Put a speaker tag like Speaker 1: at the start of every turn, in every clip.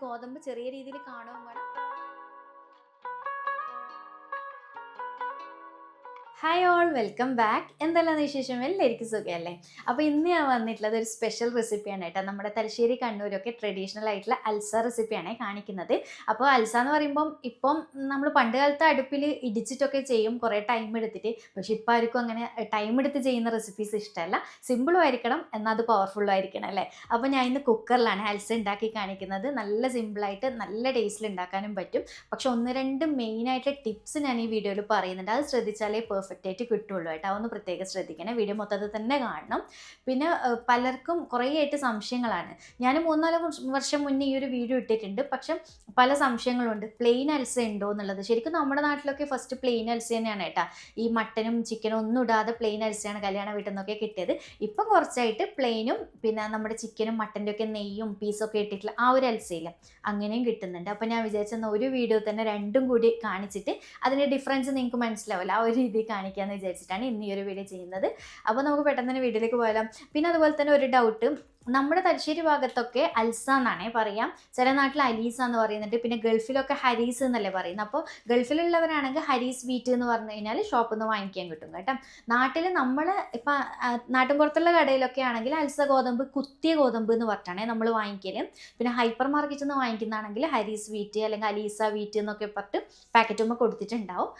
Speaker 1: ഗോതമ്പ് ചെറിയ രീതിയിൽ കാണുകയും ഹായ് ഓൾ വെൽക്കം ബാക്ക് എന്തെല്ലാം വിശേഷം എല്ലാവർക്കും സുഖമല്ലേ? അപ്പോൾ ഇന്ന് ഞാൻ വന്നിട്ടുള്ളത് ഒരു സ്പെഷ്യൽ റെസിപ്പിയാണ് കേട്ടോ. നമ്മുടെ തലശ്ശേരി കണ്ണൂരൊക്കെ ട്രഡീഷണൽ ആയിട്ടുള്ള അൽസ റെസിപ്പിയാണ് കാണിക്കുന്നത്. അപ്പോൾ അൽസ എന്ന് പറയുമ്പം ഇപ്പം നമ്മൾ പണ്ട് കാലത്ത് അടുപ്പിൽ ഇടിച്ചിട്ടൊക്കെ ചെയ്യും. കുറേ ടൈം എടുത്തിട്ട്. പക്ഷെ ഇപ്പം ആർക്കും അങ്ങനെ ടൈം എടുത്ത് ചെയ്യുന്ന റെസിപ്പീസ് ഇഷ്ടമല്ല. സിമ്പിളും ആയിരിക്കണം. എന്നാൽ അത് പവർഫുള്ളും ആയിരിക്കണം അല്ലേ? അപ്പോൾ ഞാൻ ഇന്ന് കുക്കറിലാണ് അൽസ ഉണ്ടാക്കി കാണിക്കുന്നത്. നല്ല സിമ്പിളായിട്ട് നല്ല ടേസ്റ്റിൽ ഉണ്ടാക്കാനും പറ്റും. പക്ഷെ ഒന്ന് രണ്ട് മെയിനായിട്ട് ടിപ്സ് ഞാൻ ഈ വീഡിയോയിൽ പറയുന്നുണ്ട്. അത് ശ്രദ്ധിച്ചാലേ പെർഫെക്റ്റ് ആയിട്ട് കിട്ടുള്ളൂ കേട്ടോ. അതൊന്ന് പ്രത്യേകം ശ്രദ്ധിക്കണേ. വീഡിയോ മൊത്തത്തിൽ തന്നെ കാണണം. പിന്നെ പലർക്കും കുറേ ആയിട്ട് സംശയങ്ങളാണ്. ഞാൻ മൂന്നാൽ വർഷം മുന്നേ ഈ ഒരു വീഡിയോ ഇട്ടിട്ടുണ്ട്. പക്ഷെ പല സംശയങ്ങളുണ്ട്. പ്ലെയിൻ അൽസ ഉണ്ടോ എന്നുള്ളത്. ശരിക്കും നമ്മുടെ നാട്ടിലൊക്കെ ഫസ്റ്റ് പ്ലെയിൻ അൽസ തന്നെയാണ് കേട്ടോ. ഈ മട്ടനും ചിക്കനും ഒന്നും ഇടാതെ പ്ലെയിൻ അൽസയാണ് കല്യാണ വീട്ടിൽ നിന്നൊക്കെ കിട്ടിയത്. ഇപ്പം കുറച്ചായിട്ട് പ്ലെയിനും പിന്നെ നമ്മുടെ ചിക്കനും മട്ടന്റെ ഒക്കെ നെയ്യും പീസൊക്കെ ഇട്ടിട്ടുള്ള ആ ഒരു അൽസയിൽ അങ്ങനെയും കിട്ടുന്നുണ്ട്. അപ്പം ഞാൻ വിചാരിച്ചെന്ന ഒരു വീഡിയോ തന്നെ രണ്ടും കൂടി കാണിച്ചിട്ട് അതിന്റെ ഡിഫറൻസ് നിങ്ങൾക്ക് മനസ്സിലാവില്ല. ആ ഒരു രീതിയിൽ കാണിക്കാമെന്ന് വിചാരിച്ചിട്ടാണ് ഇന്ന് ഈ ഒരു വീഡിയോ ചെയ്യുന്നത്. അപ്പോൾ നമുക്ക് പെട്ടെന്ന് തന്നെ വീഡിയോയിലേക്ക് പോയാലും. പിന്നെ അതുപോലെ തന്നെ ഒരു ഡൗട്ട് നമ്മുടെ തലശ്ശേരി ഭാഗത്തൊക്കെ അൽസ എന്നാണേ പറയാം. ചില നാട്ടിൽ അലീസ എന്ന് പറയുന്നുണ്ട്. പിന്നെ ഗൾഫിലൊക്കെ ഹരീസ് എന്നല്ലേ പറയുന്നത്. അപ്പോൾ ഗൾഫിലുള്ളവരാണെങ്കിൽ ഹരീസ് വീറ്റ് എന്ന് പറഞ്ഞു കഴിഞ്ഞാൽ ഷോപ്പിൽ നിന്ന് വാങ്ങിക്കാൻ കിട്ടും കേട്ടോ. നാട്ടിൽ നമ്മൾ ഇപ്പം നാട്ടിൻപുറത്തുള്ള കടയിലൊക്കെ ആണെങ്കിൽ അൽസ ഗോതമ്പ് കുത്തിയ ഗോതമ്പ് എന്ന് പറഞ്ഞിട്ടാണ് നമ്മൾ വാങ്ങിക്കൽ. പിന്നെ ഹൈപ്പർ മാർക്കറ്റിൽ നിന്ന് വാങ്ങിക്കുന്നതാണെങ്കിൽ ഹരീസ് വീറ്റ് അല്ലെങ്കിൽ അലീസ വീറ്റ് എന്നൊക്കെ പറഞ്ഞിട്ട് പാക്കറ്റുമ്പോൾ കൊടുത്തിട്ടുണ്ടാവും.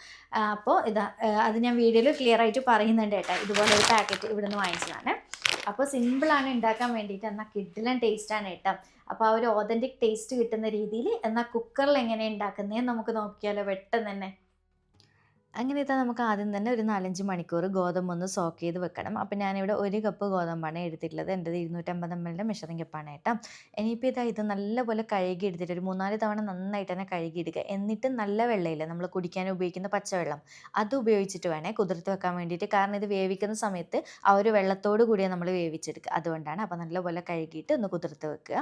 Speaker 1: അപ്പോൾ ഇതാ അത് ഞാൻ വീഡിയോയിൽ ക്ലിയർ ആയിട്ട് പറയുന്നുണ്ട് കേട്ടോ. ഇതുപോലെ ഒരു പാക്കറ്റ് ഇവിടെ നിന്ന് വാങ്ങിച്ചതാണ്. അപ്പോൾ സിമ്പിളാണ് ഉണ്ടാക്കാൻ വേണ്ടിയിട്ട് എന്നാൽ കിഡിലൻ ടേസ്റ്റാണ് കേട്ടോ. അപ്പോൾ ആ ഒരു ഓതന്റിക് ടേസ്റ്റ് കിട്ടുന്ന രീതിയിൽ എന്നാൽ കുക്കറിൽ എങ്ങനെ ഉണ്ടാക്കുന്നതെന്ന് നമുക്ക് നോക്കിയാലോ പെട്ടെന്ന് തന്നെ. അങ്ങനെ ഇതാ നമുക്ക് ആദ്യം തന്നെ ഒരു നാലഞ്ച് മണിക്കൂർ ഗോതമ്പ് ഒന്ന് സോക്ക് ചെയ്ത് വെക്കണം. അപ്പം ഞാനിവിടെ ഒരു കപ്പ് ഗോതമ്പാണ് എടുത്തിട്ടുള്ളത്. എന്റെ ഇരുന്നൂറ്റമ്പത് എം എല്ലിന്റെ മെഷറിംഗ് കപ്പാണ് കേട്ടോ. ഇനിയിപ്പോൾ ഇതാ ഇത് നല്ലപോലെ കഴുകി എടുത്തിട്ട് ഒരു മൂന്നാൽ തവണ നന്നായിട്ട് തന്നെ കഴുകി എടുക്കുക. എന്നിട്ട് നല്ല വെള്ളമില്ല നമ്മൾ കുടിക്കാൻ ഉപയോഗിക്കുന്ന പച്ചവെള്ളം. അത് ഉപയോഗിച്ചിട്ട് വേണേ കുതിർത്ത് വെക്കാൻ വേണ്ടിയിട്ട്. കാരണം ഇത് വേവിക്കുന്ന സമയത്ത് ആ ഒരു വെള്ളത്തോട് കൂടിയാണ് നമ്മൾ വേവിച്ചെടുക്കുക. അതുകൊണ്ടാണ് അപ്പോൾ നല്ലപോലെ കഴുകിയിട്ട് ഒന്ന് കുതിർത്ത് വെക്കുക.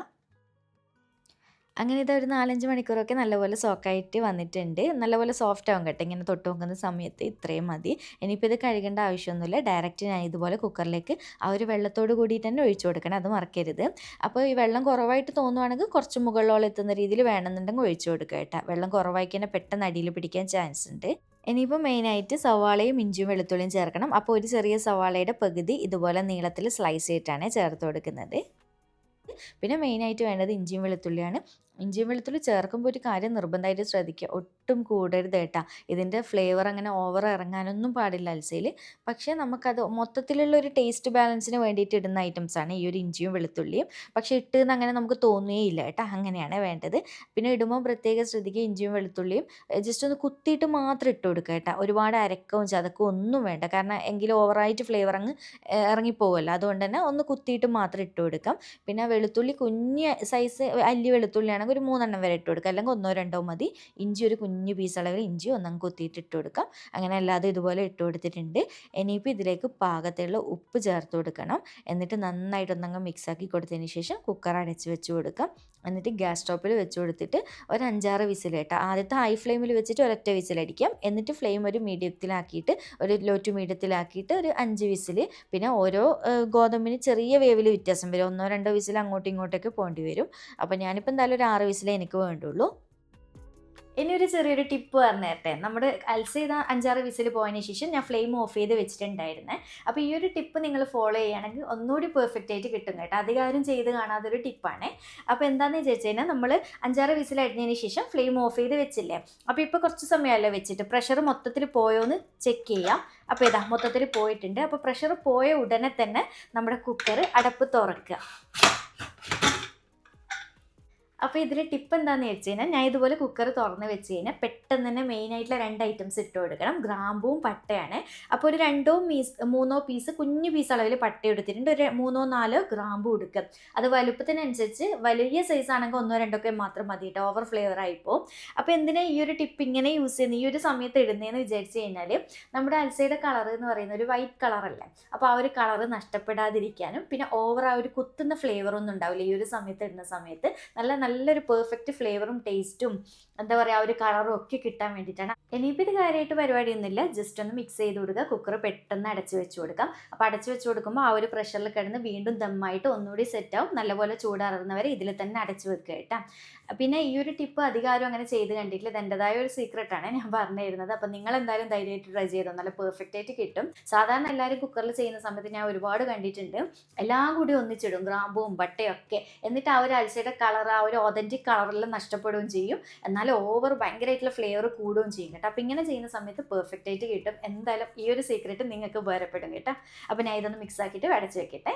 Speaker 1: അങ്ങനെ ഇത് ഒരു നാലഞ്ച് മണിക്കൂറൊക്കെ നല്ലപോലെ സോക്കായിട്ട് വന്നിട്ടുണ്ട്. നല്ലപോലെ സോഫ്റ്റ് ആവും കേട്ടോ. ഇങ്ങനെ തൊട്ട് നോക്കുന്ന സമയത്ത് ഇത്രയും മതി. ഇനിയിപ്പോൾ ഇത് കഴുകേണ്ട ആവശ്യമൊന്നുമില്ല. ഡയറക്റ്റ് ഞാൻ ഇതുപോലെ കുക്കറിലേക്ക് ആ ഒരു വെള്ളത്തോട് കൂടിയിട്ട് തന്നെ ഒഴിച്ചു കൊടുക്കണം. അത് മറക്കരുത്. അപ്പോൾ ഈ വെള്ളം കുറവായിട്ട് തോന്നുവാണെങ്കിൽ കുറച്ച് മുകളിലോളം എത്തുന്ന രീതിയിൽ വേണമെന്നുണ്ടെങ്കിൽ ഒഴിച്ചു കൊടുക്കുക കേട്ടോ. വെള്ളം കുറവായിക്ക് തന്നെ പെട്ടെന്ന് അടിയിൽ പിടിക്കാൻ ചാൻസ് ഉണ്ട്. ഇനിയിപ്പോൾ മെയിനായിട്ട് സവാളയും ഇഞ്ചിയും വെളുത്തുള്ളിയും ചേർക്കണം. അപ്പോൾ ഒരു ചെറിയ സവാളയുടെ പകുതി ഇതുപോലെ നീളത്തിൽ സ്ലൈസ് ചെയ്തിട്ടാണ് ചേർത്ത് കൊടുക്കുന്നത്. പിന്നെ മെയിനായിട്ട് വേണ്ടത് ഇഞ്ചിയും വെളുത്തുള്ളിയാണ്. ഇഞ്ചിയും വെളുത്തുള്ളി ചേർക്കുമ്പോൾ ഒരു കാര്യം നിർബന്ധമായിട്ട് ശ്രദ്ധിക്കുക. ഒട്ടും കൂടരുത് കേട്ടാ ഇതിന്റെ ഫ്ലേവർ അങ്ങനെ ഓവർ ഇറങ്ങാനൊന്നും പാടില്ല അൽസയിൽ പക്ഷേ നമുക്കത് മൊത്തത്തിലുള്ള ഒരു ടേസ്റ്റ് ബാലൻസിന് വേണ്ടിയിട്ട് ഇടുന്ന ഐറ്റംസാണ് ഈ ഒരു ഇഞ്ചിയും വെളുത്തുള്ളിയും. പക്ഷേ ഇട്ടെന്ന് അങ്ങനെ നമുക്ക് തോന്നുകയില്ല കേട്ടോ. അങ്ങനെയാണ് വേണ്ടത്. പിന്നെ ഇടുമ്പോൾ പ്രത്യേകം ശ്രദ്ധിക്കുക ഇഞ്ചിയും വെളുത്തുള്ളിയും. ജസ്റ്റ് ഒന്ന് കുത്തിയിട്ട് മാത്രം ഇട്ട് കൊടുക്കുക കേട്ടോ. ഒരുപാട് അരക്കവും ചതക്കവും ഒന്നും വേണ്ട. കാരണം എങ്കിലും ഓവറായിട്ട് ഫ്ലേവർ അങ്ങ് ഇറങ്ങിപ്പോകുമല്ലോ അതുകൊണ്ട് തന്നെ ഒന്ന് കുത്തിയിട്ട് മാത്രം ഇട്ട് കൊടുക്കാം. പിന്നെ വെളുത്തുള്ളി കുഞ്ഞ് സൈസ് അല്ലി വെളുത്തുള്ളിയാണെങ്കിൽ ഒരു മൂന്നെണ്ണം വരെ ഇട്ട് കൊടുക്കാം. അല്ലെങ്കിൽ ഒന്നോ രണ്ടോ മതി. ഇഞ്ചി ഒരു കുഞ്ഞു പീസ് അളവിൽ ഇഞ്ചി ഒന്നും കുത്തിയിട്ട് ഇട്ട് കൊടുക്കാം. അങ്ങനെ അല്ലാതെ ഇതുപോലെ ഇട്ട് കൊടുത്തിട്ടുണ്ട്. ഇനിയിപ്പോൾ ഇതിലേക്ക് പാകത്തിലുള്ള ഉപ്പ് ചേർത്ത് കൊടുക്കണം. എന്നിട്ട് നന്നായിട്ട് ഒന്നങ്ങ് മിക്സാക്കി കൊടുത്തതിന് ശേഷം കുക്കർ അടച്ച് വെച്ച് കൊടുക്കാം. എന്നിട്ട് ഗ്യാസ് സ്റ്റോപ്പിൽ വെച്ച് കൊടുത്തിട്ട് ഒരു അഞ്ചാറ് വിസിൽ കേട്ടോ. ആദ്യത്തെ ഹൈ ഫ്ലെയിമിൽ വെച്ചിട്ട് ഒരൊറ്റ വിസിലടിക്കാം എന്നിട്ട് ഫ്ലെയിം ഒരു മീഡിയത്തിലാക്കിയിട്ട് ഒരു ലോ ടു മീഡിയത്തിലാക്കിയിട്ട് ഒരു അഞ്ച് വിസിൽ പിന്നെ ഓരോ ഗോതമ്പിന് ചെറിയ വേവിൽ വ്യത്യാസം വരും. ഒന്നോ രണ്ടോ വിസിൽ അങ്ങോട്ടും ഇങ്ങോട്ടൊക്കെ പോകേണ്ടി വരും. അപ്പോൾ ഞാനിപ്പോൾ എന്തായാലും ഒരു ആറ് വിസിലേ എനിക്ക് വേണ്ടുള്ളൂ. ഇനി ഒരു ചെറിയൊരു ടിപ്പ് പറഞ്ഞു തരട്ടെ നമ്മുടെ അൽസ ചെയ്ത അഞ്ചാറ് വിസിൽ പോയതിന് ശേഷം ഞാൻ ഫ്ലെയിം ഓഫ് ചെയ്ത് വെച്ചിട്ടുണ്ടായിരുന്നേ. അപ്പോൾ ഈ ഒരു ടിപ്പ് നിങ്ങൾ ഫോളോ ചെയ്യുകയാണെങ്കിൽ ഒന്നുകൂടി പെർഫെക്റ്റ് ആയിട്ട് കിട്ടും കേട്ടോ. അധികാരം ചെയ്ത് കാണാത്തൊരു ടിപ്പാണ്. അപ്പോൾ എന്താണെന്ന് വിചാരിച്ചു കഴിഞ്ഞാൽ നമ്മൾ അഞ്ചാറ് വിസിൽ അടിഞ്ഞതിന് ശേഷം ഫ്ലെയിം ഓഫ് ചെയ്ത് വെച്ചില്ലേ? അപ്പോൾ ഇപ്പോൾ കുറച്ച് സമയമല്ലോ വെച്ചിട്ട്? പ്രഷർ മൊത്തത്തിൽ പോയോ എന്ന് ചെക്ക് ചെയ്യാം. അപ്പോൾ ഇതാ മൊത്തത്തിൽ പോയിട്ടുണ്ട്. അപ്പോൾ പ്രഷർ പോയ ഉടനെ തന്നെ നമ്മുടെ കുക്കർ അടപ്പ് തുറക്കുക. അപ്പോൾ ഇതിൽ ടിപ്പ് എന്താണെന്ന് വെച്ച് കഴിഞ്ഞാൽ ഞാൻ ഇതുപോലെ കുക്കർ തുറന്ന് വെച്ച് കഴിഞ്ഞാൽ പെട്ടെന്ന് തന്നെ മെയിൻ ആയിട്ടുള്ള രണ്ട് ഐറ്റംസ് ഇട്ട് കൊടുക്കണം. ഗ്രാമ്പൂവും പട്ടയാണ്. അപ്പോൾ ഒരു രണ്ടോ മീസ് മൂന്നോ പീസ് കുഞ്ഞു പീസ് അളവിൽ പട്ട എടുത്തിട്ടുണ്ട്. ഒരു മൂന്നോ നാലോ ഗ്രാമ്പൂ എടുക്കുക. അത് വലുപ്പത്തിനനുസരിച്ച് വലിയ സൈസ് ആണെങ്കിൽ ഒന്നോ രണ്ടോ ഒക്കെ മാത്രം മതി കേട്ടോ. ഓവർ ഫ്ലേവർ ആയിപ്പോൾ അപ്പോൾ എന്തിനാ ഈ ഒരു ടിപ്പ് ഇങ്ങനെ യൂസ് ചെയ്യുന്നത് ഈ ഒരു സമയത്ത് ഇടുന്നതെന്ന് വിചാരിച്ച് കഴിഞ്ഞാൽ നമ്മുടെ അൽസയുടെ കളർ എന്ന് പറയുന്നത് ഒരു വൈറ്റ് കളറല്ലേ അപ്പോൾ ആ ഒരു കളർ നഷ്ടപ്പെടാതിരിക്കാനും പിന്നെ ഓവർ ആ ഒരു കുത്തുന്ന ഫ്ലേവർ ഒന്നും ഉണ്ടാവില്ല ഈ ഒരു സമയത്ത് ഇടുന്ന സമയത്ത്. നല്ല നല്ലൊരു പെർഫെക്റ്റ് ഫ്ലേവറും ടേസ്റ്റും എന്താ പറയുക ഒരു കളറും ഒക്കെ കിട്ടാൻ വേണ്ടിയിട്ടാണ്. ഇനിയിപ്പോൾ ഇത് കാര്യമായിട്ട് പരിപാടിയൊന്നുമില്ല ജസ്റ്റ് ഒന്ന് മിക്സ് ചെയ്ത് കൊടുക്കുക. കുക്കർ പെട്ടെന്ന് അടച്ചു വെച്ച് കൊടുക്കാം അപ്പോൾ അടച്ചു വെച്ച് കൊടുക്കുമ്പോൾ ആ ഒരു പ്രഷറിൽ കിടന്ന് വീണ്ടും ദമ്മായിട്ട് ഒന്നുകൂടി സെറ്റ് ആവും. നല്ലപോലെ ചൂടാറുന്നവരെ ഇതിൽ തന്നെ അടച്ചു വെക്കുക കേട്ടോ. പിന്നെ ഈ ഒരു ടിപ്പ് അധികാരം അങ്ങനെ ചെയ്ത് കണ്ടിട്ടില്ല. ഇത് എന്റെതായ ഒരു സീക്രട്ടാണ് ഞാൻ പറഞ്ഞു തരുന്നത് അപ്പം നിങ്ങൾ എന്തായാലും ധൈര്യമായിട്ട് ട്രൈ ചെയ്തോ. നല്ല പെർഫെക്റ്റ് ആയിട്ട് കിട്ടും. സാധാരണ എല്ലാവരും കുക്കറിൽ ചെയ്യുന്ന സമയത്ത് ഞാൻ ഒരുപാട് കണ്ടിട്ടുണ്ട്. എല്ലാം കൂടി ഒന്നിച്ചിടും. ഗ്രാമ്പും ബട്ടയും ഒക്കെ. എന്നിട്ട് ആ ഒരു അൽസയുടെ കളർ ആ ഒരു ഒതന്റിക് കളറെല്ലാം നഷ്ടപ്പെടുകയും ചെയ്യും. എന്നാൽ ഓവർ ഭയങ്കരമായിട്ടുള്ള ഫ്ലേവർ കൂടുകയും ചെയ്യും കേട്ടോ. അപ്പം ഇങ്ങനെ ചെയ്യുന്ന സമയത്ത് പെർഫെക്റ്റ് ആയിട്ട് കിട്ടും. എന്തായാലും ഈ ഒരു സീക്രട്ട് നിങ്ങൾക്ക് ഉപകാരപ്പെടും കേട്ടോ. അപ്പം ഞാൻ ഇതൊന്ന് മിക്സ് ആക്കിയിട്ട് വടച്ച് വെക്കട്ടെ.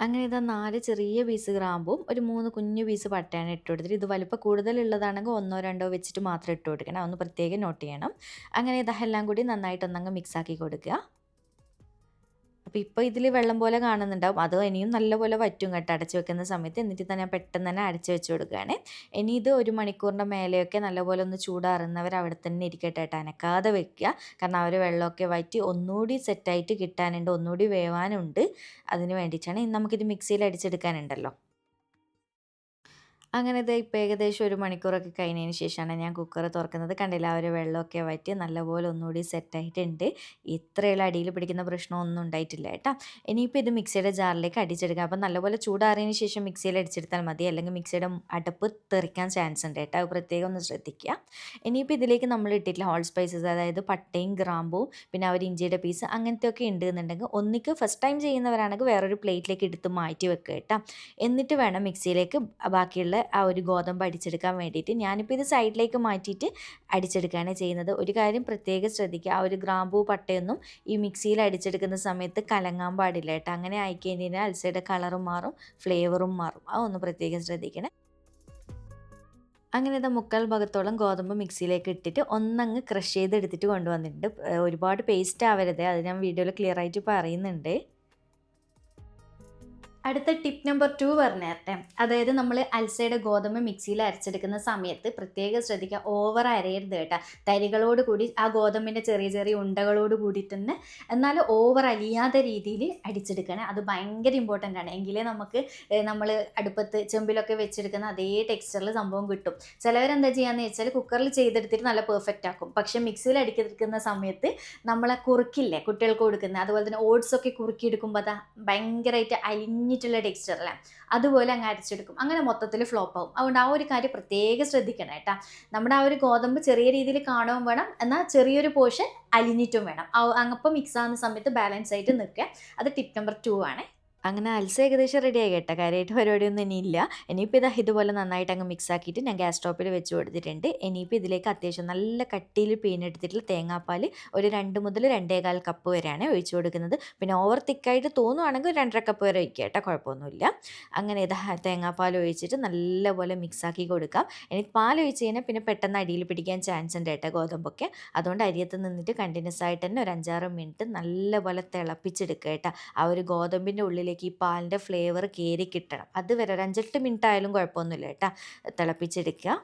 Speaker 1: അങ്ങനെ ഇതാ നാല് ചെറിയ പീസ് ഗ്രാമ്പും ഒരു മൂന്ന് കുഞ്ഞു പീസ് പട്ടയാണ് ഇട്ട് കൊടുത്തിട്ട് ഇത് വലിപ്പം കൂടുതലുള്ളതാണെങ്കിൽ ഒന്നോ രണ്ടോ വെച്ചിട്ട് മാത്രം ഇട്ട് കൊടുക്കണം. ഒന്ന് പ്രത്യേകം നോട്ട് ചെയ്യണം. അങ്ങനെ ഇതെല്ലാം കൂടി നന്നായിട്ട് ഒന്നങ്ങ് മിക്സ് ആക്കി കൊടുക്കുക. അപ്പോൾ ഇപ്പോൾ ഇതിൽ വെള്ളം പോലെ കാണുന്നുണ്ടാവും. അത് ഇനിയും നല്ലപോലെ വറ്റും കേട്ടോ. അടച്ചു വെക്കുന്ന സമയത്ത് എന്നിട്ട് തന്നെ പെട്ടെന്ന് തന്നെ അടച്ചു വെച്ച് കൊടുക്കുകയാണ്. ഇനി ഇത് ഒരു മണിക്കൂറിന്റെ മേലെയൊക്കെ നല്ലപോലെ ഒന്ന് ചൂടാറുന്നവർ അവിടെ തന്നെ ഇരിക്കട്ടെ കേട്ടോ. അനക്കാതെ വെക്കുക. കാരണം അവർ വെള്ളമൊക്കെ വറ്റി ഒന്നുകൂടി സെറ്റായിട്ട് കിട്ടാനുണ്ട് ഒന്നുകൂടി വേവാനുണ്ട്. അതിന് വേണ്ടിയിട്ടാണ് നമുക്കിത് മിക്സിയിൽ അടിച്ചെടുക്കാനുണ്ടല്ലോ. അങ്ങനെ ഇത് ഇപ്പോൾ ഏകദേശം ഒരു മണിക്കൂറൊക്കെ കഴിഞ്ഞതിന് ശേഷമാണ് ഞാൻ കുക്കർ തുറക്കുന്നത്. കണ്ടില്ല? ആ ഒരു വെള്ളമൊക്കെ വറ്റി നല്ലപോലെ ഒന്നുകൂടി സെറ്റായിട്ടുണ്ട്. ഇത്രയുള്ള അടിയിൽ പിടിക്കുന്ന പ്രശ്നമൊന്നും ഉണ്ടായിട്ടില്ല കേട്ടോ. ഇനിയിപ്പോൾ ഇത് മിക്സിയുടെ ജാറിലേക്ക് അടിച്ചെടുക്കാം. അപ്പം നല്ലപോലെ ചൂടാറിയതിന് ശേഷം മിക്സിയിൽ അടിച്ചെടുത്താൽ മതി. അല്ലെങ്കിൽ മിക്സിയുടെ അടപ്പ് തെറിക്കാൻ ചാൻസ് ഉണ്ട് കേട്ടോ. പ്രത്യേകം ഒന്ന് ശ്രദ്ധിക്കുക. ഇനിയിപ്പോൾ ഇതിലേക്ക് നമ്മൾ ഇട്ടിട്ടില്ല ഹോൾ സ്പൈസസ് അതായത് പട്ടയും ഗ്രാമ്പും പിന്നെ ഒരു ഇഞ്ചിയുടെ പീസ് അങ്ങനത്തെയൊക്കെ ഉണ്ട് എന്നുണ്ടെങ്കിൽ ഒന്നിക്ക് ഫസ്റ്റ് ടൈം ചെയ്യുന്നവരാണെങ്കിൽ വേറൊരു പ്ലേറ്റിലേക്ക് എടുത്ത് മാറ്റി വെക്കുക കേട്ടോ. എന്നിട്ട് വേണം മിക്സിയിലേക്ക് ബാക്കിയുള്ള ആ ഒരു ഗോതമ്പ് അടിച്ചെടുക്കാൻ വേണ്ടിയിട്ട് ഞാനിപ്പോൾ ഇത് സൈഡിലേക്ക് മാറ്റിയിട്ട് അടിച്ചെടുക്കുകയാണ് ചെയ്യുന്നത്. ഒരു കാര്യം പ്രത്യേകം ശ്രദ്ധിക്കുക. ആ ഒരു ഗ്രാമ്പൂ പട്ടയൊന്നും ഈ മിക്സിയിൽ അടിച്ചെടുക്കുന്ന സമയത്ത് കലങ്ങാൻ പാടില്ല കേട്ടോ. അങ്ങനെ ആയിക്കഴിഞ്ഞാൽ അൽസയുടെ കളറും മാറും ഫ്ലേവറും മാറും. അതൊന്ന് പ്രത്യേകം ശ്രദ്ധിക്കണം. അങ്ങനെ ഇതാ മുക്കാൽ ഭാഗത്തോളം ഗോതമ്പ് മിക്സിയിലേക്ക് ഇട്ടിട്ട് ഒന്നങ്ങ് ക്രഷ് ചെയ്തെടുത്തിട്ട് കൊണ്ടുവന്നിട്ടുണ്ട്. ഒരുപാട് പേസ്റ്റ് ആവരുത്. അത് ഞാൻ വീഡിയോയിൽ ക്ലിയർ ആയിട്ട് പറയുന്നുണ്ട്. അടുത്ത ടിപ്പ് നമ്പർ ടു പറഞ്ഞേരട്ടെ അതായത് നമ്മൾ അൽസയുടെ ഗോതമ്പ് മിക്സിയിൽ അരച്ചെടുക്കുന്ന സമയത്ത് പ്രത്യേകം ശ്രദ്ധിക്കുക ഓവർ അരയരുത് കേട്ടോ. തരികളോട് കൂടി ആ ഗോതമ്പിന്റെ ചെറിയ ചെറിയ ഉണ്ടകളോട് കൂടി തന്നെ എന്നാൽ ഓവർ അലിയാത്ത രീതിയിൽ അടിച്ചെടുക്കണം. അത് ഭയങ്കര ഇമ്പോർട്ടന്റ് ആണ്. എങ്കിലേ നമുക്ക് നമ്മൾ അടുപ്പത്ത് ചെമ്പിലൊക്കെ വെച്ചെടുക്കുന്ന അതേ ടെക്സ്ചറിൽ സംഭവം കിട്ടും. ചിലവരെന്താ ചെയ്യാന്ന് വെച്ചാൽ കുക്കറിൽ ചെയ്തെടുത്തിട്ട് നല്ല പെർഫെക്റ്റ് ആക്കും. പക്ഷേ മിക്സിയിൽ അടിക്കെടുക്കുന്ന സമയത്ത് നമ്മളെ കുറുക്കില്ലേ കുട്ടികൾക്ക് കൊടുക്കുന്നത് അതുപോലെ തന്നെ ഓട്സ് ഒക്കെ കുറുക്കിയെടുക്കുമ്പോൾ അതാ ഭയങ്കരമായിട്ട് അലിഞ്ഞ് കുഞ്ഞിട്ടുള്ള ടെക്സ്ചറല്ലേ അതുപോലെ അങ്ങ് അരച്ചെടുക്കും. അങ്ങനെ മൊത്തത്തിൽ ഫ്ലോപ്പ് ആവും. അതുകൊണ്ട് ആ ഒരു കാര്യം പ്രത്യേകം ശ്രദ്ധിക്കണം കേട്ടോ. നമ്മുടെ ആ ഒരു ഗോതമ്പ് ചെറിയ രീതിയിൽ കാണുകയും വേണം. എന്നാൽ ചെറിയൊരു പോർഷൻ അലിഞ്ഞിട്ടും വേണം. അങ്ങപ്പം മിക്സ് ആവുന്ന സമയത്ത് ബാലൻസ് ആയിട്ട് നിൽക്കുക. അത് ടിപ്പ് നമ്പർ ടു ആണ്. അങ്ങനെ അൽസ ഏകദേശം റെഡി ആയി കേട്ടോ കാര്യമായിട്ട് പരിപാടിയൊന്നും ഇനിയില്ല. ഇനിയിപ്പോൾ ഇതാ ഇതുപോലെ നന്നായിട്ട് അങ്ങ് മിക്സ് ആക്കിയിട്ട് ഞാൻ ഗ്യാസ് സ്റ്റോപ്പിൽ വെച്ച് കൊടുത്തിട്ടുണ്ട്. ഇനിയിപ്പോൾ ഇതിലേക്ക് അത്യാവശ്യം നല്ല കട്ടിയിൽ പീനെടുത്തിട്ടുള്ള തേങ്ങാപ്പാൽ ഒരു രണ്ട് മുതൽ രണ്ടേകാൽ കപ്പ് വരെയാണ് ഒഴിച്ചു കൊടുക്കുന്നത്. പിന്നെ ഓവർ തിക്കായിട്ട് തോന്നുവാണെങ്കിൽ ഒരു രണ്ടര കപ്പ് വരെ ഒഴിക്കുക കേട്ടോ. കുഴപ്പമൊന്നുമില്ല. അങ്ങനെ ഇതാ തേങ്ങാപ്പാൽ ഒഴിച്ചിട്ട് നല്ലപോലെ മിക്സ് ആക്കി കൊടുക്കാം. ഇനി പാൽ ഒഴിച്ച് കഴിഞ്ഞാൽ പിന്നെ പെട്ടെന്ന് അടിയിൽ പിടിക്കാൻ ചാൻസ് ഉണ്ട് കേട്ടോ ഗോതമ്പൊക്കെ. അതുകൊണ്ട് അരിയത്ത് നിന്നിട്ട് കണ്ടിന്യൂസ് ആയിട്ട് തന്നെ ഒരു അഞ്ചാറ് മിനിറ്റ് നല്ലപോലെ തിളപ്പിച്ചെടുക്കുക കേട്ടോ. ആ ഒരു ഗോതമ്പിന്റെ ഉള്ളിലേക്ക് ഈ പാലിന്റെ ഫ്ലേവർ കയറി കിട്ടണം. അതുവരെ ഒരു അഞ്ചെട്ട് മിനിറ്റ് ആയാലും കുഴപ്പമൊന്നുമില്ല കേട്ടോ. തിളപ്പിച്ചെടുക്കുക.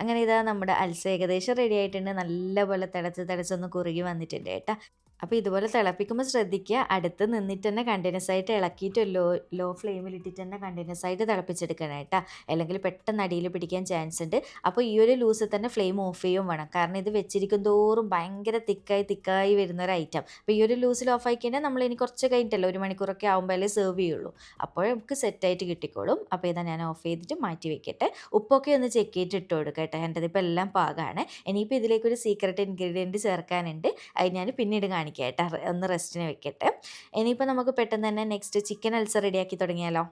Speaker 1: അങ്ങനെ ഇതാ നമ്മുടെ അൽസ ഏകദേശം റെഡി ആയിട്ടുണ്ട്. നല്ലപോലെ തിളച്ച് തിളച്ചൊന്ന് കുറുകി വന്നിട്ടുണ്ട് കേട്ടോ. അപ്പോൾ ഇതുപോലെ തിളപ്പിക്കുമ്പോൾ ശ്രദ്ധിക്കുക. അടുത്ത് നിന്നിട്ട് തന്നെ കണ്ടിന്യൂസ് ആയിട്ട് ഇളക്കിയിട്ട് ലോ ലോ ഫ്ലെയിമിൽ ഇട്ടിട്ട് തന്നെ കണ്ടിന്യൂസ് ആയിട്ട് തിളപ്പിച്ചെടുക്കണം കേട്ടോ. അല്ലെങ്കിൽ പെട്ടെന്ന് അടിയിൽ പിടിക്കാൻ ചാൻസ് ഉണ്ട്. അപ്പോൾ ഈ ഒരു ലൂസിൽ തന്നെ ഫ്ലെയിം ഓഫ് ചെയ്യും വേണം. കാരണം ഇത് വെച്ചിരിക്കും തോറും ഭയങ്കര തിക്കായി തിക്കായി വരുന്ന ഒരു ഐറ്റം അപ്പോൾ ഈ ഒരു ലൂസിൽ ഓഫ് ആയി കഴിഞ്ഞാൽ നമ്മൾ ഇനി കുറച്ച് കഴിഞ്ഞിട്ടല്ലോ ഒരു മണിക്കൂറൊക്കെ ആകുമ്പോഴേ സെർവ് ചെയ്യുള്ളൂ. അപ്പോൾ നമുക്ക് സെറ്റായിട്ട് കിട്ടിക്കോളും. അപ്പോൾ ഇതാ ഞാൻ ഓഫ് ചെയ്തിട്ട് മാറ്റി വെക്കട്ടെ. ഉപ്പൊക്കെ ഒന്ന് ചെക്ക് ചെയ്തിട്ട് ഇട്ട് കൊടുക്കുക കേട്ടോ. എന്റെ ഇപ്പോൾ എല്ലാം പാകമാണ് ഇനിയിപ്പോൾ ഇതിലേക്കൊരു സീക്രട്ട് ഇൻഗ്രീഡിയന്റ് ചേർക്കാനുണ്ട്. അത് ഞാൻ പിന്നീട് കാണിക്കാം. കാണിക്കാം കേട്ടോ. ഒന്ന് റെസ്റ്റിന് വെക്കട്ടെ. ഇനിയിപ്പോൾ നമുക്ക് പെട്ടെന്ന് തന്നെ നെക്സ്റ്റ് ചിക്കൻ അൽസർ റെഡിയാക്കി തുടങ്ങിയാലോ?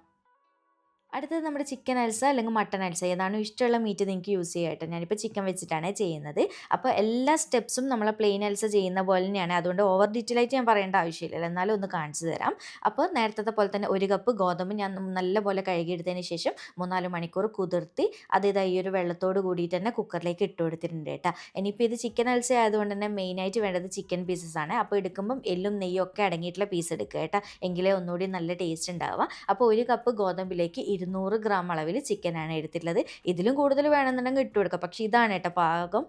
Speaker 1: അടുത്തത് നമ്മുടെ ചിക്കൻ അൽസ അല്ലെങ്കിൽ മട്ടൺ അൽസ. ഏതാണ് ഇഷ്ടമുള്ള മീറ്റ് നിങ്ങൾക്ക് യൂസ് ചെയ്യാം കേട്ടോ. ഞാനിപ്പോൾ ചിക്കൻ വെച്ചിട്ടാണ് ചെയ്യുന്നത്. അപ്പോൾ എല്ലാ സ്റ്റെപ്സും നമ്മൾ പ്ലെയിൻ അൽസ ചെയ്യുന്ന പോലെ തന്നെയാണ്. അതുകൊണ്ട് ഓവർ ഡീറ്റെയിൽ ആയിട്ട് ഞാൻ പറയേണ്ട ആവശ്യമില്ല എന്നാലും ഒന്ന് കാണിച്ചു തരാം. അപ്പോൾ നേരത്തെ പോലെ തന്നെ ഒരു കപ്പ് ഗോതമ്പ് ഞാൻ നല്ലപോലെ കഴുകിയെടുത്തതിന് ശേഷം മൂന്നാൽ മണിക്കൂർ കുതിർത്തി അത് ഇതാ ഈ ഒരു വെള്ളത്തോട് കൂടിയിട്ട് തന്നെ കുക്കറിലേക്ക് ഇട്ട് കൊടുത്തിട്ടുണ്ട് കേട്ടോ. ഇനിയിപ്പോൾ ഇത് ചിക്കൻ അൽസ ആയതുകൊണ്ട് തന്നെ മെയിനായിട്ട് വേണ്ടത് ചിക്കൻ പീസസ് ആണ്. അപ്പോൾ എടുക്കുമ്പം എല്ലും നെയ്യും ഒക്കെ അടങ്ങിയിട്ടുള്ള പീസ് എടുക്കുക കേട്ടോ. എങ്കിലേ ഒന്നുകൂടി നല്ല ടേസ്റ്റ് ഉണ്ടാവുക. അപ്പോൾ ഒരു കപ്പ് ഗോതമ്പിലേക്ക് ഇരുന്നൂറ് ഗ്രാം അളവിൽ ചിക്കനാണ് എടുത്തിട്ടുള്ളത്. ഇതിലും കൂടുതൽ വേണമെന്നുണ്ടെങ്കിൽ ഇട്ടു കൊടുക്കുക പക്ഷേ ഇതാണ് കേട്ടോ പാകം.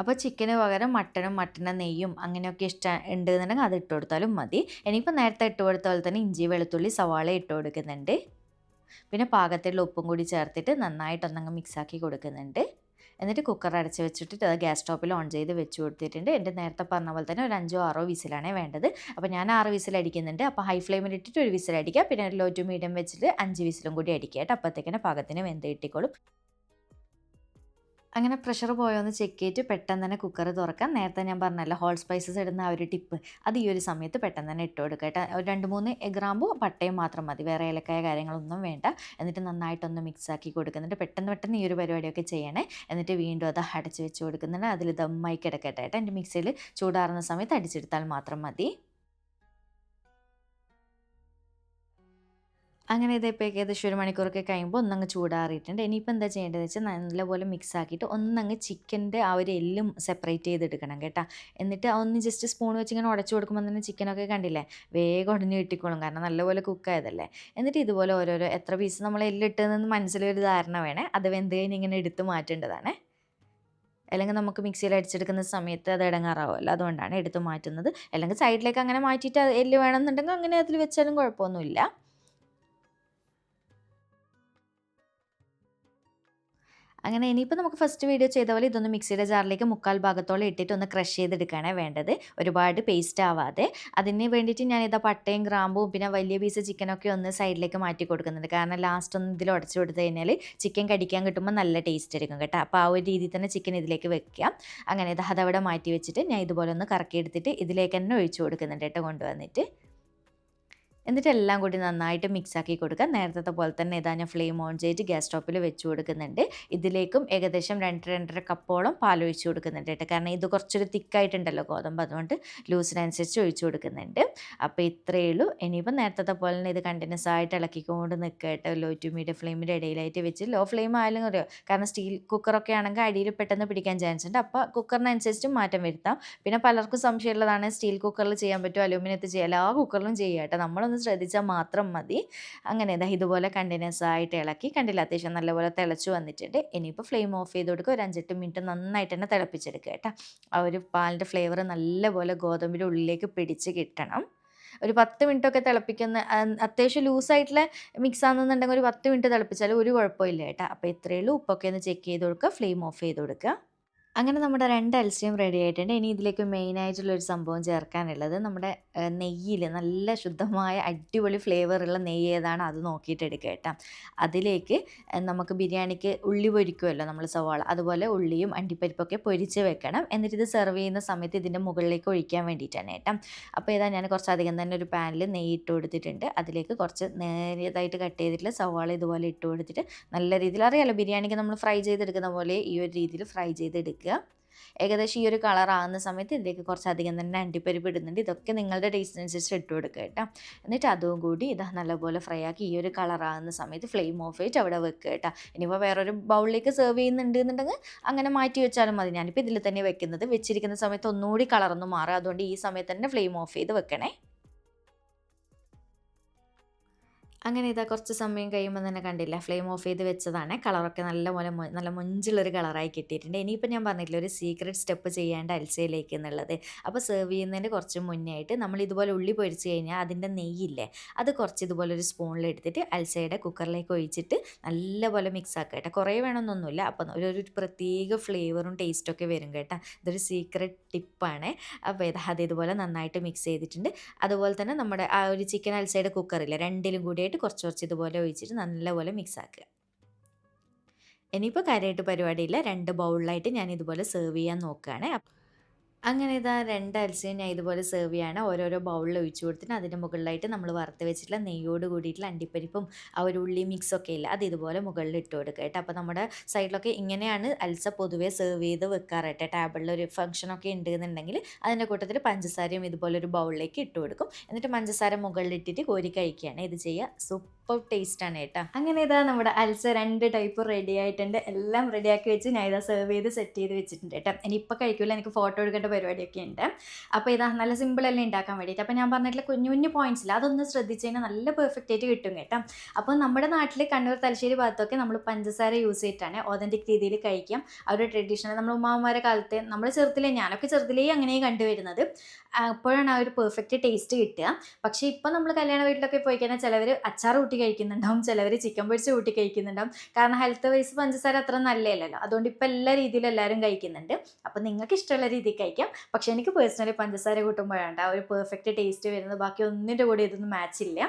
Speaker 1: അപ്പോൾ ചിക്കന് പകരം മട്ടനും മട്ടന നെയ്യും അങ്ങനെയൊക്കെ ഇഷ്ടം ഉണ്ട് എന്നുണ്ടെങ്കിൽ അത് ഇട്ട് കൊടുത്താലും മതി. ഇനിയിപ്പോൾ നേരത്തെ ഇട്ട് കൊടുത്ത പോലെ തന്നെ ഇഞ്ചി വെളുത്തുള്ളി സവാള ഇട്ട് കൊടുക്കുന്നുണ്ട്. പിന്നെ പാകത്തിലുള്ള ഉപ്പും കൂടി ചേർത്തിട്ട് നന്നായിട്ടൊന്നങ്ങ് മിക്സാക്കി കൊടുക്കുന്നുണ്ട്. എന്നിട്ട് കുക്കർ അടച്ച് വെച്ചിട്ട് അത് ഗ്യാസ് സ്റ്റോപ്പിൽ ഓൺ ചെയ്ത് വെച്ച് കൊടുത്തിട്ടുണ്ട്. എന്റെ നേരത്തെ പറഞ്ഞ പോലെ തന്നെ ഒരു അഞ്ചോ ആറോ വിസിലാണേ വേണ്ടത്. അപ്പോൾ ഞാൻ ആറ് വിസിൽ അടിക്കുന്നുണ്ട്. അപ്പോൾ ഹൈ ഫ്ലെയിമിൽ ഇട്ടിട്ട് ഒരു വിസിൽ അടിക്കുക പിന്നെ ലോ ടു മീഡിയം വെച്ചിട്ട് അഞ്ച് വിസിലും കൂടി അടിക്കുക കേട്ടോ. അപ്പോഴത്തേക്കിനെ പാകത്തിന് വെന്ത് കിട്ടിക്കോളും. അങ്ങനെ പ്രഷർ പോയോന്ന് ചെക്ക് ചെയ്തിട്ട് പെട്ടെന്ന് തന്നെ കുക്കർ തുറക്കാം. നേരത്തെ ഞാൻ പറഞ്ഞല്ലോ ഹോൾ സ്പൈസസ് ഇടുന്ന ആ ഒരു ടിപ്പ് അത് ഈ ഒരു സമയത്ത് പെട്ടെന്ന് തന്നെ ഇട്ട് കൊടുക്കുക കേട്ടോ. ഒരു രണ്ട് മൂന്ന് ഗ്രാമ്പും പട്ടയും മാത്രം മതി. വേറെ ഏലക്കായ കാര്യങ്ങളൊന്നും വേണ്ട. എന്നിട്ട് നന്നായിട്ടൊന്ന് മിക്സ് ആക്കി എന്നിട്ട് പെട്ടെന്ന് പെട്ടെന്ന് ഈ ഒരു പരിപാടിയൊക്കെ ചെയ്യണേ. എന്നിട്ട് വീണ്ടും അത് അടച്ച് വെച്ച് കൊടുക്കുന്നുണ്ട്. അതിൽ ദമ്മായി കിടക്കട്ടെ കേട്ടോ. എന്റെ മിക്സിയിൽ ചൂടാറുന്ന സമയത്ത് അടിച്ചെടുത്താൽ മാത്രം മതി. അങ്ങനെ ഇതിപ്പോൾ ഏകദേശം ഒരു മണിക്കൂറൊക്കെ കഴിയുമ്പോൾ ഒന്നങ്ങ് ചൂടാറിയിട്ടുണ്ട്. ഇനിയിപ്പോൾ എന്താ ചെയ്യേണ്ടതെന്ന് വെച്ചാൽ നല്ലപോലെ മിക്സ് ആക്കിയിട്ട് ഒന്നങ്ങ് ചിക്കന്റെ ആ ഒരു എല്ലും സെപ്പറേറ്റ് ചെയ്തെടുക്കണം കേട്ടോ. എന്നിട്ട് ഒന്ന് ജസ്റ്റ് സ്പൂൺ വെച്ച് ഇങ്ങനെ ഉടച്ചു കൊടുക്കുമ്പോൾ തന്നെ ചിക്കനൊക്കെ കണ്ടില്ലേ? വേഗം ഉടഞ്ഞ് കിട്ടിക്കോളും. കാരണം നല്ലപോലെ കുക്കായതല്ലേ എന്നിട്ട് ഇതുപോലെ ഓരോരോ എത്ര പീസ് നമ്മൾ എല്ലിട്ടതെന്ന് മനസ്സിലൊരു ധാരണ വേണേ അത് വെന്ത് കഴിഞ്ഞ് ഇങ്ങനെ എടുത്ത് മാറ്റേണ്ടതാണ്. അല്ലെങ്കിൽ നമുക്ക് മിക്സിയിൽ അടിച്ചെടുക്കുന്ന സമയത്ത് അത് ഇടങ്ങാറാവുമല്ലോ. അതുകൊണ്ടാണ് എടുത്ത് മാറ്റുന്നത്. അല്ലെങ്കിൽ സൈഡിലേക്ക് അങ്ങനെ മാറ്റിയിട്ട് എല്ല് വേണമെന്നുണ്ടെങ്കിൽ അങ്ങനെ അതിൽ വെച്ചാലും കുഴപ്പമൊന്നുമില്ല. അങ്ങനെ ഇനിയിപ്പോൾ നമുക്ക് ഫസ്റ്റ് വീഡിയോ ചെയ്ത പോലെ ഇതൊന്ന് മിക്സിയുടെ ജാറിലേക്ക് മുക്കാൽ ഭാഗത്തോളം ഇട്ടിട്ട് ഒന്ന് ക്രഷ് ചെയ്തെടുക്കുകയാണ് വേണ്ടത്. ഒരുപാട് പേസ്റ്റ് ആവാതെ. അതിന് വേണ്ടിയിട്ട് ഞാൻ ഇതാ പട്ടയും ഗ്രാമ്പും പിന്നെ വലിയ പീസ് ചിക്കനൊക്കെ ഒന്ന് സൈഡിലേക്ക് മാറ്റി കൊടുക്കുന്നുണ്ട്. കാരണം ലാസ്റ്റ് ഒന്ന് ഇതിൽ ഉടച്ചു കൊടുത്തു കഴിഞ്ഞാൽ ചിക്കൻ കടിക്കാൻ കിട്ടുമ്പോൾ നല്ല ടേസ്റ്റ് ആയിരിക്കും കേട്ടോ. അപ്പോൾ ആ ഒരു രീതിയിൽ തന്നെ ചിക്കൻ ഇതിലേക്ക് വെക്കാം. അങ്ങനെ ഇത് അതവിടെ മാറ്റി വെച്ചിട്ട് ഞാൻ ഇതുപോലെ ഒന്ന് കറക്കി എടുത്തിട്ട് ഇതിലേക്ക് തന്നെ ഒഴിച്ചു കൊടുക്കുന്നുണ്ട് കേട്ടോ കൊണ്ടുവന്നിട്ട്. എന്നിട്ട് എല്ലാം കൂടി നന്നായിട്ട് മിക്സ് ആക്കി കൊടുക്കുക. നേരത്തെ പോലെ തന്നെ ഇതാ ഞാൻ ഫ്ലെയിം ഓൺ ചെയ്ത് ഗ്യാസ് സ്റ്റോപ്പിൽ വെച്ച് കൊടുക്കുന്നുണ്ട്. ഇതിലേക്കും ഏകദേശം രണ്ട് രണ്ടര കപ്പോളം പാൽ ഒഴിച്ച് കൊടുക്കുന്നുണ്ട് കേട്ടോ. കാരണം ഇത് കുറച്ചൊരു തിക്കായിട്ടുണ്ടല്ലോ ഗോതമ്പ്. അതുകൊണ്ട് ലൂസിനനുസരിച്ച് ഒഴിച്ച് കൊടുക്കുന്നുണ്ട്. അപ്പോൾ ഇത്രയേ ഉള്ളൂ. ഇനിയിപ്പോൾ നേരത്തെ പോലെ തന്നെ ഇത് കണ്ടിന്യൂസ് ആയിട്ട് ഇളക്കിക്കൊണ്ട് നിൽക്കുക കേട്ടോ. ലോ ടു മീഡിയം ഫ്ലെയിമിന്റെ ഇടയിലായിട്ട് വെച്ച് ലോ ഫ്ലെയിം ആയാലും അറിയോ കാരണം സ്റ്റീൽ കുക്കറൊക്കെ ആണെങ്കിൽ അടിയിൽ പെട്ടെന്ന് പിടിക്കാൻ ചാൻസ് ഉണ്ട്. അപ്പോൾ കുക്കറിനനുസരിച്ച് മാറ്റം വരുത്താം. പിന്നെ പലർക്കും സംശയമുള്ളതാണ് സ്റ്റീൽ കുക്കറിൽ ചെയ്യാൻ പറ്റുമോ? അലൂമിനിയത്തിൽ ചെയ്യാം. എല്ലാ കുക്കറിലും ചെയ്യാം കേട്ടോ. നമ്മളൊന്ന് ഒന്ന് ശ്രദ്ധിച്ചാൽ മാത്രം മതി. അങ്ങനെ ഇതാ ഇതുപോലെ കണ്ടിന്യൂസ് ആയിട്ട് ഇളക്കി കണ്ടില്ല അത്യാവശ്യം നല്ലപോലെ തിളച്ചു വന്നിട്ടുണ്ട്. ഇനിയിപ്പോൾ ഫ്ലെയിം ഓഫ് ചെയ്ത് കൊടുക്കുക. ഒരു അഞ്ചെട്ട് മിനിറ്റ് നന്നായിട്ട് തന്നെ തിളപ്പിച്ചെടുക്കുക കേട്ടോ. ആ ഒരു പാലിന്റെ ഫ്ലേവർ നല്ലപോലെ ഗോതമ്പിന്റെ ഉള്ളിലേക്ക് പിടിച്ച് കിട്ടണം. ഒരു പത്ത് മിനിറ്റ് ഒക്കെ തിളപ്പിക്കുന്ന അത്യാവശ്യം ലൂസായിട്ടുള്ള മിക്സ് ആണെന്നുണ്ടെങ്കിൽ ഒരു പത്ത് മിനിറ്റ് തിളപ്പിച്ചാൽ ഒരു കുഴപ്പമില്ല കേട്ടോ. അപ്പോൾ ഇത്രയേ ഉള്ളൂ. ഉപ്പൊക്കെ ഒന്ന് ചെക്ക് ചെയ്ത് കൊടുക്കുക. ഫ്ലെയിം ഓഫ് ചെയ്ത് കൊടുക്കുക. അങ്ങനെ നമ്മുടെ രണ്ട് അൽസ്യം റെഡി ആയിട്ടുണ്ട്. ഇനി ഇതിലേക്ക് മെയിൻ ആയിട്ടുള്ള മെയിനായിട്ടുള്ളൊരു സംഭവം ചേർക്കാനുള്ളത് നമ്മുടെ നെയ്യിൽ നല്ല ശുദ്ധമായ അടിപൊളി ഫ്ലേവറുള്ള നെയ്യ് ഏതാണ് അത് നോക്കിയിട്ട് എടുക്കുക കേട്ടോ. അതിലേക്ക് നമുക്ക് ബിരിയാണിക്ക് ഉള്ളി പൊരിക്കുമല്ലോ നമ്മൾ സവാള. അതുപോലെ ഉള്ളിയും അണ്ടിപ്പരിപ്പൊക്കെ പൊരിച്ച് വെക്കണം. എന്നിട്ട് ഇത് സെർവ് ചെയ്യുന്ന സമയത്ത് ഇതിന്റെ മുകളിലേക്ക് ഒഴിക്കാൻ വേണ്ടിയിട്ടാണ് കേട്ടോ. അപ്പോൾ ഇതാ ഞാൻ കുറച്ചധികം തന്നെ ഒരു പാനിൽ നെയ്യ് ഇട്ട് കൊടുത്തിട്ടുണ്ട്. അതിലേക്ക് കുറച്ച് നേരിയതായിട്ട് കട്ട് ചെയ്തിട്ടുള്ള സവാള ഇതുപോലെ ഇട്ട് കൊടുത്തിട്ട് നല്ല രീതിയിൽ അറിയാമല്ലോ ബിരിയാണിക്ക് നമ്മൾ ഫ്രൈ ചെയ്തെടുക്കുന്ന പോലെ ഈ ഒരു രീതിയിൽ ഫ്രൈ ചെയ്തെടുക്കുക. ഏകദേശം ഈ ഒരു കളർ ആകുന്ന സമയത്ത് ഇതിലേക്ക് കുറച്ചധികം തന്നെ അണ്ടിപ്പരിപ്പ് ഇടുന്നുണ്ട്. ഇതൊക്കെ നിങ്ങളുടെ ടേസ്റ്റ് അനുസരിച്ച് ഇട്ട് കൊടുക്കുക കേട്ടോ. എന്നിട്ട് അതും കൂടി ഇത് നല്ലപോലെ ഫ്രൈ ആക്കി ഈ ഒരു കളർ ആകുന്ന സമയത്ത് ഫ്ലെയിം ഓഫ് ചെയ്തിട്ട് അവിടെ വെക്കുക കേട്ടോ. ഇനിയിപ്പോൾ വേറൊരു ബൗളിലേക്ക് സെർവ് ചെയ്യുന്നുണ്ട് എന്നുണ്ടെങ്കിൽ അങ്ങനെ മാറ്റി വെച്ചാലും മതി. ഞാനിപ്പോൾ ഇതിൽ തന്നെ വെക്കുന്നത് വെച്ചിരിക്കുന്ന സമയത്ത് ഒന്നുകൂടി കളറൊന്നും മാറുക. അതുകൊണ്ട് ഈ സമയത്ത് തന്നെ ഫ്ലെയിം ഓഫ് ചെയ്ത് വെക്കണേ. അങ്ങനെ ഇതാ കുറച്ച് സമയം കഴിയുമ്പോൾ തന്നെ കണ്ടില്ല ഫ്ലെയിം ഓഫ് ചെയ്ത് വെച്ചതാണ്. കളറൊക്കെ നല്ല പോലെ നല്ല മൊഞ്ചുള്ളൊരു കളറായി കിട്ടിയിട്ടുണ്ട്. ഇനിയിപ്പോൾ ഞാൻ പറഞ്ഞിട്ടില്ല ഒരു സീക്രട്ട് സ്റ്റെപ്പ് ചെയ്യേണ്ട അൽസയിലേക്ക് എന്നുള്ളത്. അപ്പോൾ സെർവ് ചെയ്യുന്നതിന് കുറച്ച് മുന്നേ ആയിട്ട് നമ്മൾ ഇതുപോലെ ഉള്ളി പൊരിച്ച് കഴിഞ്ഞാൽ അതിന്റെ നെയ്യില്ലേ അത് കുറച്ച് ഇതുപോലെ ഒരു സ്പൂണിൽ എടുത്തിട്ട് അൽസയുടെ കുക്കറിലേക്ക് ഒഴിച്ചിട്ട് നല്ലപോലെ മിക്സ് ആക്കുക കേട്ടോ. കുറേ വേണമെന്നൊന്നുമില്ല. അപ്പം ഒരു ഒരു പ്രത്യേക ഫ്ലേവറും ടേസ്റ്റൊക്കെ വരും കേട്ടോ. ഇതൊരു സീക്രട്ട് ടിപ്പാണ് അപ്പോൾ ഇത് അത് ഇതുപോലെ നന്നായിട്ട് മിക്സ് ചെയ്തിട്ടുണ്ട്. അതുപോലെ തന്നെ നമ്മുടെ ആ ഒരു ചിക്കൻ അൽസയുടെ കുക്കറിൽ രണ്ടിലും കൂടിയായിട്ട് കുറച്ച് കുറച്ച് ഇതുപോലെ ഒഴിച്ചിട്ട് നല്ലപോലെ മിക്സ് ആക്കുക. ഇനിയിപ്പോൾ കാര്യമായിട്ട് പരിപാടിയില്ല. രണ്ട് ബൗളിലായിട്ട് ഞാൻ ഇതുപോലെ സെർവ് ചെയ്യാൻ നോക്കുകയാണ്. അങ്ങനെ ഇതാ രണ്ട് അൽസയും ഞാൻ ഇതുപോലെ സെർവ് ചെയ്യാണ്. ഓരോരോ ബൗളിൽ ഒഴിച്ചു കൊടുത്തിട്ട് അതിന്റെ മുകളിലായിട്ട് നമ്മൾ വറുത്ത് വെച്ചിട്ടുള്ള നെയ്യോട് കൂടിയിട്ടുള്ള അണ്ടിപ്പരിപ്പും ആ ഒരു ഉള്ളി മിക്സൊക്കെ ഇല്ല അത് ഇതുപോലെ മുകളിൽ ഇട്ട് കൊടുക്കുക കേട്ടോ. അപ്പോൾ നമ്മുടെ സൈഡിലൊക്കെ ഇങ്ങനെയാണ് അൽസ പൊതുവേ സെർവ് ചെയ്ത് വെക്കാറ് കേട്ടോ. ടേബിളിൽ ഒരു ഫംഗ്ഷനൊക്കെ ഉണ്ടെന്നുണ്ടെങ്കിൽ അതിന്റെ കൂട്ടത്തിൽ പഞ്ചസാരയും ഇതുപോലെ ഒരു ബൗളിലേക്ക് ഇട്ട് കൊടുക്കും. എന്നിട്ട് പഞ്ചസാര മുകളിലിട്ടിട്ട് കോരി കഴിക്കുകയാണ്. ഇത് ചെയ്യുക. സൂപ്പർ. സൂപ്പർ ആണ് കേട്ടോ. അങ്ങനെ ഇതാ നമ്മുടെ അൽസ രണ്ട് ടൈപ്പ് റെഡി ആയിട്ടുണ്ട്. എല്ലാം റെഡിയാക്കി വെച്ച് ഞാൻ ഇതാ സെർവ് ചെയ്ത് സെറ്റ് ചെയ്ത് വെച്ചിട്ടുണ്ട് കേട്ടോ. ഇനി ഇപ്പോൾ കഴിക്കില്ല എനിക്ക് ഫോട്ടോ എടുക്കേണ്ട പരിപാടിയൊക്കെ ഉണ്ട്. അപ്പോൾ ഇതാ നല്ല സിമ്പിൾ അല്ലേ ഉണ്ടാക്കാൻ വേണ്ടിയിട്ട്. അപ്പോൾ ഞാൻ പറഞ്ഞിട്ടുള്ള കുഞ്ഞു കുഞ്ഞു പോയിന്റ്സ് ഇല്ല അതൊന്ന് ശ്രദ്ധിച്ച് കഴിഞ്ഞാൽ നല്ല പെർഫെക്റ്റ് ആയിട്ട് കിട്ടും കേട്ടോ. അപ്പോൾ നമ്മുടെ നാട്ടിൽ കണ്ണൂർ തലശ്ശേരി ഭാഗത്തൊക്കെ നമ്മൾ പഞ്ചസാര യൂസ് ചെയ്തിട്ടാണ് ഓതന്റിക് രീതിയിൽ കഴിക്കാം ആ ഒരു ട്രഡീഷണൽ നമ്മൾ ഉമ്മാമാരെ കാലത്ത് നമ്മൾ ചെറുതിലേ ഞാനൊക്കെ ചെറുതിലേ അങ്ങനെ കണ്ടുവരുന്നത്. അപ്പോഴാണ് ആ ഒരു പെർഫെക്റ്റ് ടേസ്റ്റ് കിട്ടുക. പക്ഷേ ഇപ്പോൾ നമ്മൾ കല്യാണ വീട്ടിലൊക്കെ പോയി കഴിഞ്ഞാൽ ചിലവർ അച്ചാർ കൂട്ടി കഴിക്കുന്നുണ്ടാവും. ചിലവർ ചിക്കൻ പൊരിച്ച് കൂട്ടി കഴിക്കുന്നുണ്ടാവും. കാരണം ഹെൽത്ത് വൈസ് പഞ്ചസാര അത്ര നല്ലതല്ലല്ലോ അതുകൊണ്ട് ഇപ്പോൾ എല്ലാ രീതിയിലും എല്ലാവരും കഴിക്കുന്നുണ്ട്. അപ്പോൾ നിങ്ങൾക്ക് ഇഷ്ടമുള്ള രീതിയിൽ കഴിക്കാം. പക്ഷേ എനിക്ക് പേഴ്സണലി പഞ്ചസാര കൂട്ടുമ്പോഴാണ് ആ ഒരു പെർഫെക്റ്റ് ടേസ്റ്റ് വരുന്നത്. ബാക്കി ഒന്നിന്റെ കൂടെ ഇതൊന്നും മാച്ച് ഇല്ല.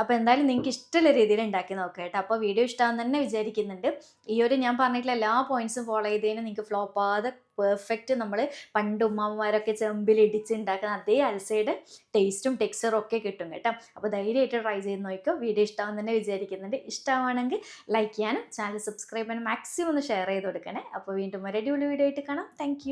Speaker 1: അപ്പോൾ എന്തായാലും നിങ്ങൾക്ക് ഇഷ്ടമുള്ള രീതിയിൽ ഉണ്ടാക്കി നോക്കുക കേട്ടോ. അപ്പോൾ വീഡിയോ ഇഷ്ടമാണെന്ന് തന്നെ വിചാരിക്കുന്നുണ്ട്. ഈ ഒരു ഞാൻ പറഞ്ഞിട്ടുള്ള എല്ലാ പോയിന്റ്സും ഫോളോ ചെയ്തതിന് നിങ്ങൾക്ക് ഫ്ലോപ്പ് ആവാതെ പെർഫെക്റ്റ് നമ്മൾ പണ്ട് ഉമ്മമാരൊക്കെ ചെമ്പിൽ ഇടിച്ചുണ്ടാക്കുന്ന അതേ അൽസയുടെ ടേസ്റ്റും ടെക്സ്ചറും ഒക്കെ കിട്ടും കേട്ടോ. അപ്പോൾ ധൈര്യമായിട്ട് ട്രൈ ചെയ്ത് നോക്കിക്കോ. വീഡിയോ ഇഷ്ടമാവും തന്നെ വിചാരിക്കുന്നുണ്ട്. ഇഷ്ടമാണെങ്കിൽ ലൈക്ക് ചെയ്യാനും ചാനൽ സബ്സ്ക്രൈബ് ചെയ്യാനും മാക്സിമം ഒന്ന് ഷെയർ ചെയ്ത് കൊടുക്കണേ. അപ്പോൾ വീണ്ടും ഒരു അടിപൊളി വീഡിയോ ആയിട്ട് കാണാം. താങ്ക്